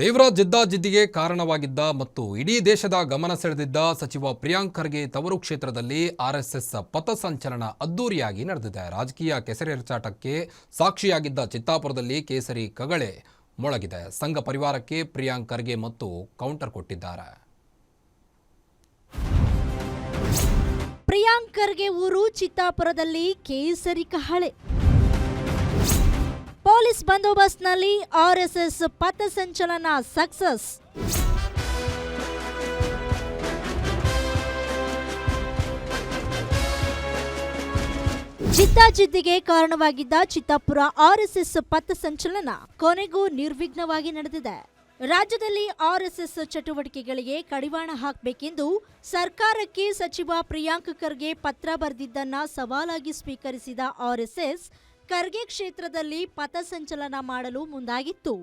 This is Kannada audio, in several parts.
ತೀವ್ರ ಜಿದ್ದಾಜಿದ್ದಿಗೆ ಕಾರಣವಾಗಿದ್ದ ಮತ್ತು ಇಡೀ ದೇಶದ ಗಮನ ಸೆಳೆದಿದ್ದ ಸಚಿವ ಪ್ರಿಯಾಂಕ್ ಖರ್ಗೆ ತವರು ಕ್ಷೇತ್ರದಲ್ಲಿ ಆರ್ಎಸ್ಎಸ್ ಪಥಸಂಚಲನ ಅದ್ದೂರಿಯಾಗಿ ನಡೆದಿದೆ. ರಾಜಕೀಯ ಕೆಸರೆರಚಾಟಕ್ಕೆ ಸಾಕ್ಷಿಯಾಗಿದ್ದ ಚಿತ್ತಾಪುರದಲ್ಲಿ ಕೇಸರಿ ಕಗಳೆ ಮೊಳಗಿದೆ. ಸಂಘ ಪರಿವಾರಕ್ಕೆ ಪ್ರಿಯಾಂಕ್ ಖರ್ಗೆ ಮತ್ತು ಕೌಂಟರ್ ಕೊಟ್ಟಿದ್ದಾರೆ. ಪ್ರಿಯಾಂಕರ್ಗೆ ಊರು ಚಿತ್ತಾಪುರದಲ್ಲಿ ಕೇಸರಿ ಕಹಳೆ ಪೊಲೀಸ್ ಬಂದೋಬಸ್ತ್ನಲ್ಲಿ ಆರ್ಎಸ್ಎಸ್ ಪಥಸಂಚಲನ ಸಕ್ಸಸ್. ಜಿದ್ದಾಜಿದ್ದಿಗೆ ಕಾರಣವಾಗಿದ್ದ ಚಿತ್ತಾಪುರ ಆರ್ಎಸ್ಎಸ್ ಪಥಸಂಚಲನ ಕೊನೆಗೂ ನಿರ್ವಿಘ್ನವಾಗಿ ನಡೆದಿದೆ. ರಾಜ್ಯದಲ್ಲಿ ಆರ್ಎಸ್ಎಸ್ ಚಟುವಟಿಕೆಗಳಿಗೆ ಕಡಿವಾಣ ಹಾಕಬೇಕೆಂದು ಸರ್ಕಾರಕ್ಕೆ ಸಚಿವ ಪ್ರಿಯಾಂಕ್ ಖರ್ಗೆ ಪತ್ರ ಬರೆದಿದ್ದನ್ನ ಸವಾಲಾಗಿ ಸ್ವೀಕರಿಸಿದ ಆರ್ಎಸ್ಎಸ್ ಖರ್ಗೆ ಕ್ಷೇತ್ರದಲ್ಲಿ ಪಥಸಂಚಲನ ಮಾಡಲು ಮುಂದಾಗಿತ್ತು.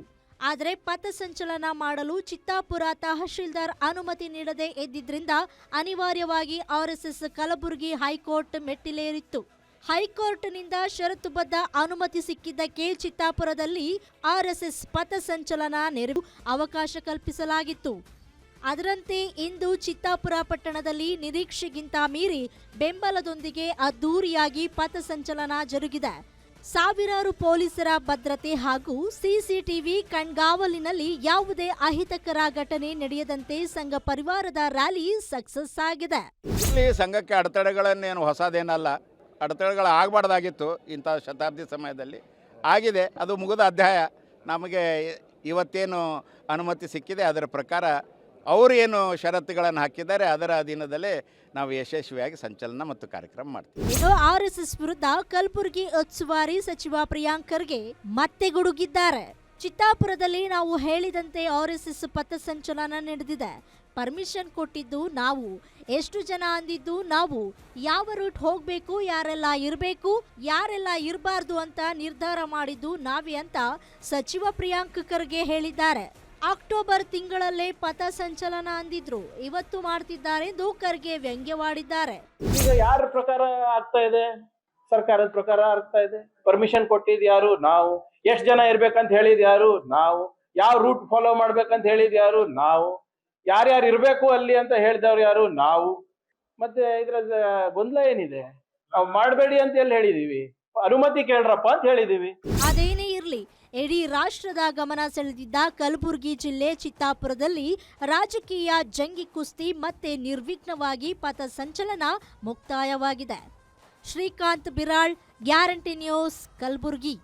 ಆದರೆ ಪಥಸಂಚಲನ ಮಾಡಲು ಚಿತ್ತಾಪುರ ತಹಶೀಲ್ದಾರ್ ಅನುಮತಿ ನೀಡದೆ ಇದ್ದಿದ್ದರಿಂದ ಅನಿವಾರ್ಯವಾಗಿ ಆರ್ಎಸ್ಎಸ್ ಕಲಬುರಗಿ ಹೈಕೋರ್ಟ್ ಮೆಟ್ಟಿಲೇರಿತ್ತು. ಹೈಕೋರ್ಟ್ನಿಂದ ಷರತ್ತುಬದ್ಧ ಅನುಮತಿ ಸಿಕ್ಕಿದ್ದಕ್ಕೆ ಚಿತ್ತಾಪುರದಲ್ಲಿ ಆರ್ಎಸ್ಎಸ್ ಪಥಸಂಚಲನ ನೆರವು ಅವಕಾಶ ಕಲ್ಪಿಸಲಾಗಿತ್ತು. ಅದರಂತೆ ಇಂದು ಚಿತ್ತಾಪುರ ಪಟ್ಟಣದಲ್ಲಿ ನಿರೀಕ್ಷೆಗಿಂತ ಮೀರಿ ಬೆಂಬಲದೊಂದಿಗೆ ಅದ್ದೂರಿಯಾಗಿ ಪಥಸಂಚಲನ ಜರುಗಿದೆ. ಸಾವಿರಾರು ಪೊಲೀಸರ ಭದ್ರತೆ ಹಾಗೂ ಸಿಸಿಟಿವಿ ಕಣ್ಗಾವಲಿನಲ್ಲಿ ಯಾವುದೇ ಅಹಿತಕರ ಘಟನೆ ನಡೆಯದಂತೆ ಸಂಘ ಪರಿವಾರದ ರ್ಯಾಲಿ ಸಕ್ಸಸ್ ಆಗಿದೆ. ಇಲ್ಲಿ ಸಂಘಕ್ಕೆ ಅಡೆತಡೆಗಳನ್ನೇನು ಹೊಸದೇನಲ್ಲ. ಅಡೆತಡೆಗಳು ಆಗಬಾರ್ದಾಗಿತ್ತು ಇಂಥ ಶತಾಬ್ದಿ ಸಮಯದಲ್ಲಿ. ಆಗಿದೆ, ಅದು ಮುಗಿದ ಅಧ್ಯಾಯ. ನಮಗೆ ಇವತ್ತೇನು ಅನುಮತಿ ಸಿಕ್ಕಿದೆ ಅದರ ಪ್ರಕಾರ ಅವರು ಏನು ಷರತ್ತುಗಳನ್ನು ಹಾಕಿದ್ದಾರೆ, ಅದರ ಅಧೀನದಲ್ಲೇ ನಾವು ಯಶಸ್ವಿಯಾಗಿ ಸಂಚಲನ ಮತ್ತು ಕಾರ್ಯಕ್ರಮ ಮಾಡ್ತೀವಿ. ಇನ್ನು ಆರ್ಎಸ್ಎಸ್ ವಿರುದ್ಧ ಕಲಬುರಗಿ ಉಸ್ತುವಾರಿ ಸಚಿವ ಪ್ರಿಯಾಂಕರ್ಗೆ ಮತ್ತೆ ಗುಡುಗಿದ್ದಾರೆ. ಚಿತ್ತಾಪುರದಲ್ಲಿ ನಾವು ಹೇಳಿದಂತೆ ಆರ್ ಎಸ್ ಎಸ್ ಪಥಸಂಚಲನ ನಡೆದಿದೆ. ಪರ್ಮಿಷನ್ ಕೊಟ್ಟಿದ್ದು ನಾವು. ಎಷ್ಟು ಜನ ಅಂದಿದ್ದು ನಾವು. ಯಾವ ರೂಟ್ ಹೋಗ್ಬೇಕು, ಯಾರೆಲ್ಲ ಇರಬೇಕು, ಯಾರೆಲ್ಲ ಇರಬಾರ್ದು ಅಂತ ನಿರ್ಧಾರ ಮಾಡಿದ್ದು ನಾವೇ ಅಂತ ಸಚಿವ ಪ್ರಿಯಾಂಕ್ ಖರ್ಗೆ ಹೇಳಿದ್ದಾರೆ. ಅಕ್ಟೋಬರ್ ತಿಂಗಳಲ್ಲೇ ಪಥ ಸಂಚಲನ ಅಂದಿದ್ರು. ಇವತ್ತು ಮಾಡ್ತಿದ್ದಾರೆ ಎಂದು ಖರ್ಗೆ ವ್ಯಂಗ್ಯವಾಡಿದ್ದಾರೆ. ಈಗ ಯಾರ ಪ್ರಕಾರ ಆಗ್ತಾ ಇದೆ? ಸರ್ಕಾರದ ಪ್ರಕಾರ ಆಗ್ತಾ ಇದೆ? ಪರ್ಮಿಷನ್ ಕೊಟ್ಟಿದ್ ಯಾರು? ನಾವು. ಎಷ್ಟ್ ಜನ ಇರ್ಬೇಕಂತ ಹೇಳಿದ್ ಯಾರು? ನಾವು. ಯಾವ ರೂಟ್ ಫಾಲೋ ಮಾಡ್ಬೇಕಂತ ಹೇಳಿದ್ ಯಾರು? ನಾವು. ಯಾರ್ಯಾರು ಇರ್ಬೇಕು ಅಲ್ಲಿ ಅಂತ ಹೇಳಿದವ್ರು ಯಾರು? ನಾವು. ಮತ್ತೆ ಇದ್ರ ಗೊಂದಲ ಏನಿದೆ? ನಾವು ಮಾಡಬೇಡಿ ಅಂತ ಎಲ್ಲಿ ಹೇಳಿದೀವಿ? ಅನುಮತಿ ಕೇಳ್ರಪ್ಪ ಅಂತ ಹೇಳಿದೀವಿ. ಅದೇನೇ ಇರಲಿ. ಇಡೀ ರಾಷ್ಟ್ರದ ಗಮನ ಸೆಳೆದಿದ್ದ ಕಲಬುರಗಿ ಜಿಲ್ಲೆ ಚಿತ್ತಾಪುರದಲ್ಲಿ ರಾಜಕೀಯ ಜಂಗಿ ಕುಸ್ತಿ ಮತ್ತೆ ನಿರ್ವಿಘ್ನವಾಗಿ ಪಥ ಸಂಚಲನ ಮುಕ್ತಾಯವಾಗಿದೆ. Srikanth Biral, guarantee news, Kalaburagi.